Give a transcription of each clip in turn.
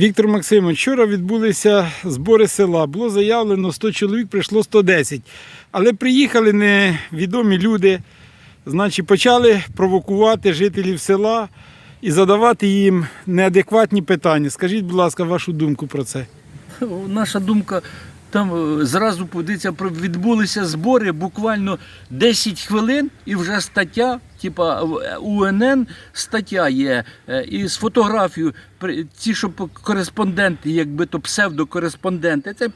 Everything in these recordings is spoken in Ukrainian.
Віктор Максимович, вчора відбулися збори села. Було заявлено 100 чоловік, прийшло 110. Але приїхали невідомі люди, значить, почали провокувати жителів села і задавати їм неадекватні питання. Скажіть, будь ласка, вашу думку про це. Наша думка. Там е, зразу подивіться, відбулися збори буквально 10 хвилин, і вже стаття, типа в- УНН стаття є, е, і з фотографією. Ті, що кореспонденти, якби то псевдокореспонденти, це,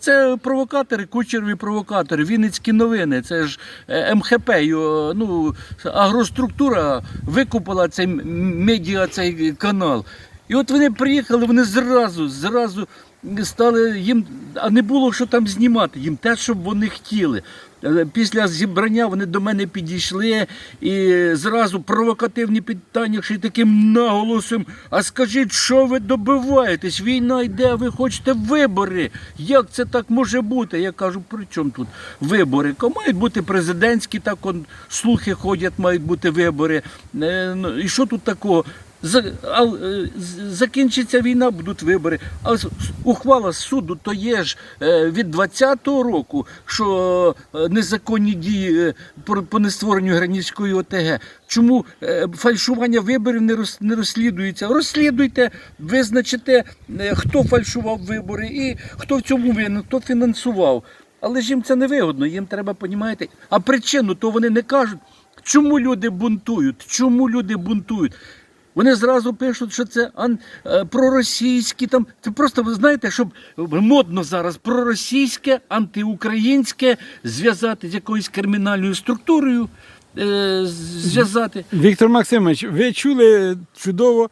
це провокатори, кучерові провокатори, Вінницькі новини, це ж е, МХП, його, ну, агроструктура викупила цей медіа, цей канал. І от вони приїхали, вони зразу, зразу стали їм, а не було що там знімати, їм те, що вони хотіли. Е, Після зібрання вони до мене підійшли і зразу провокативні питання, ще й таким наголосом. А скажіть, що ви добиваєтесь? Війна йде, ви хочете вибори. Як це так може бути? Я кажу, при чому тут вибори? Мають бути президентські, так он, слухи ходять, мають бути вибори. Е, ну, І що тут такого? Е, закінчиться війна, будуть вибори. А ухвала суду то є ж е, від 20-го року, що е, незаконні дії по, нестворенню Гранівської ОТГ. Чому фальшування виборів не, роз, розслідується? Розслідуйте, визначите, хто фальшував вибори і хто в цьому винен, хто фінансував. Але ж їм це не вигодно, їм треба, понімаєте, а причину то вони не кажуть. Чому люди бунтують? Чому люди бунтують? Вони зразу пишуть, що це ан, е, проросійські там. Це просто ви знаєте, щоб модно зараз проросійське, антиукраїнське зв'язати з якоюсь кримінальною структурою. е, Зв'язати. Віктор Максимович, ви чули чудово.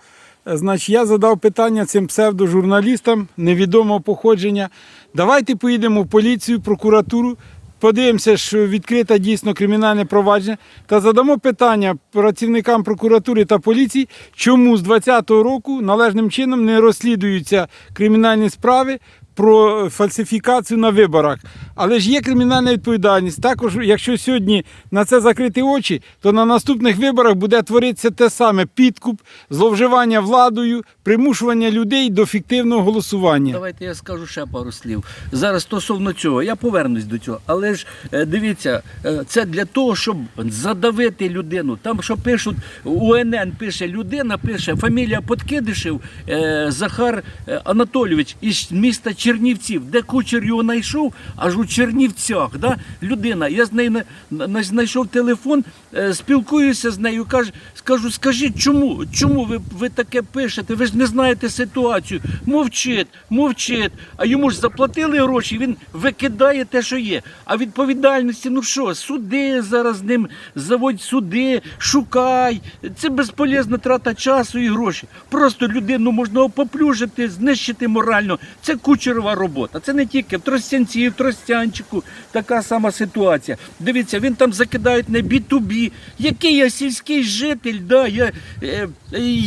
Е, Значить, я задав питання цим псевдожурналістам невідомого походження. Давайте поїдемо в поліцію, прокуратуру, подивимося, що відкрите дійсно кримінальне провадження, та задамо питання працівникам прокуратури та поліції, чому з 2020 року належним чином не розслідуються кримінальні справи про фальсифікацію на виборах. Але ж є кримінальна відповідальність. Також, якщо сьогодні на це закрити очі, то на наступних виборах буде творитися те саме: підкуп, зловживання владою, примушування людей до фіктивного голосування. Давайте я скажу ще пару слів. Зараз стосовно цього, я повернусь до цього. Але ж е, дивіться, е, це для того, щоб задавити людину. Там, що пишуть, УНН пише людина, пише фамілія Подкидишев е, Захар Анатолійович із міста Чернівців, де кучер його знайшов, аж у Чернівцях. Да? Людина, я з нею на- на- знайшов телефон, е, спілкуюся з нею, кажу, скажу, скажіть, чому? Чому ви, ви таке пишете? Ви ж не знаєте ситуацію. Мовчить, мовчить. А йому ж заплатили гроші, він викидає те, що є. А відповідальності, ну що, суди зараз з ним заводь суди, шукай. Це безполезна трата часу і гроші. Просто людину можна поплюжити, знищити морально. Це кучерова робота. Це не тільки в Тростянці, в Тростянчику така сама ситуація. Дивіться, він там закидають на B2B. Який я сільський житель, да, я, е,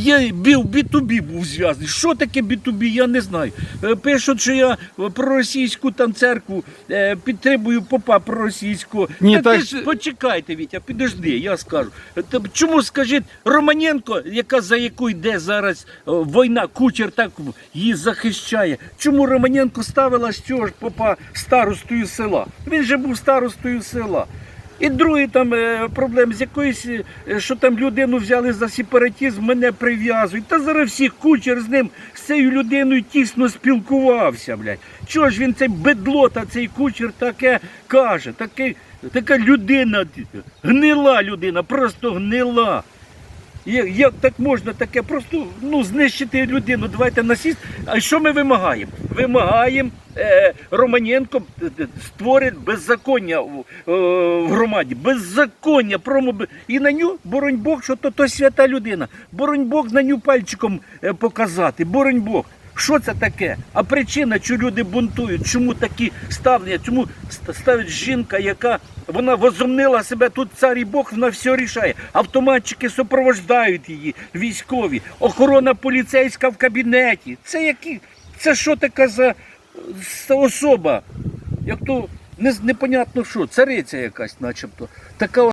я бів B2B був зв'язаний. Що таке B2B, я не знаю. Е, Пишуть, що я проросійську там церкву е, підтримую попа проросійського. Ні, Та так- ти ж почекайте, Вітя, підожди, я скажу. Чому скажіть Романенко, яка за яку йде зараз війна, кучер так її захищає? Чому Романенко ставила з цього ж попа старостою села? Він же був старостою села. І другий там е, проблем з якоюсь, е, що там людину взяли за сепаратизм, мене прив'язують. Та зараз всіх кучер з ним, з цією людиною тісно спілкувався, блядь. Чого ж він цей бедлота, цей кучер таке каже? Такий, така людина, гнила людина, просто гнила. Як, як так можна таке просто ну, знищити людину? Давайте насість. А що ми вимагаємо? Вимагаємо е, Романенко створить беззаконня в, е, в громаді. Беззаконня. Промо, і на ню, боронь Бог, що то, то свята людина. Боронь Бог на ню пальчиком е, показати. Боронь Бог. Що це таке? А причина, що люди бунтують, чому такі ставлення, чому ставить жінка, яка вона возомнила себе тут цар і Бог, вона все рішає. Автоматчики супровождають її, військові, охорона поліцейська в кабінеті. Це які? Це що така за, особа? Як то не, непонятно що, цариця якась, начебто. Така